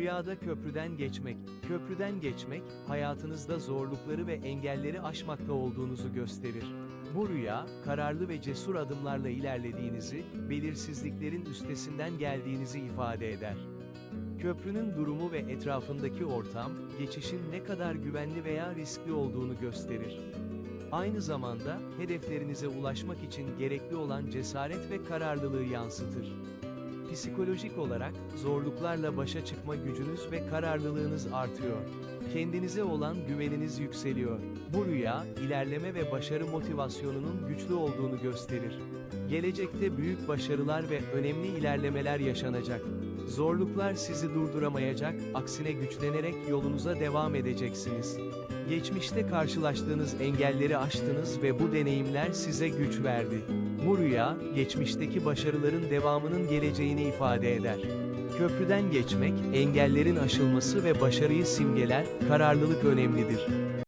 Rüyada köprüden geçmek. Köprüden geçmek, hayatınızda zorlukları ve engelleri aşmakta olduğunuzu gösterir. Bu rüya, kararlı ve cesur adımlarla ilerlediğinizi, belirsizliklerin üstesinden geldiğinizi ifade eder. Köprünün durumu ve etrafındaki ortam, geçişin ne kadar güvenli veya riskli olduğunu gösterir. Aynı zamanda, hedeflerinize ulaşmak için gerekli olan cesaret ve kararlılığı yansıtır. Psikolojik olarak, zorluklarla başa çıkma gücünüz ve kararlılığınız artıyor. Kendinize olan güveniniz yükseliyor. Bu rüya, ilerleme ve başarı motivasyonunun güçlü olduğunu gösterir. Gelecekte büyük başarılar ve önemli ilerlemeler yaşanacak. Zorluklar sizi durduramayacak, aksine güçlenerek yolunuza devam edeceksiniz. Geçmişte karşılaştığınız engelleri aştınız ve bu deneyimler size güç verdi. Bu rüya, geçmişteki başarıların devamının geleceğini ifade eder. Köprüden geçmek, engellerin aşılması ve başarıyı simgeler, kararlılık önemlidir.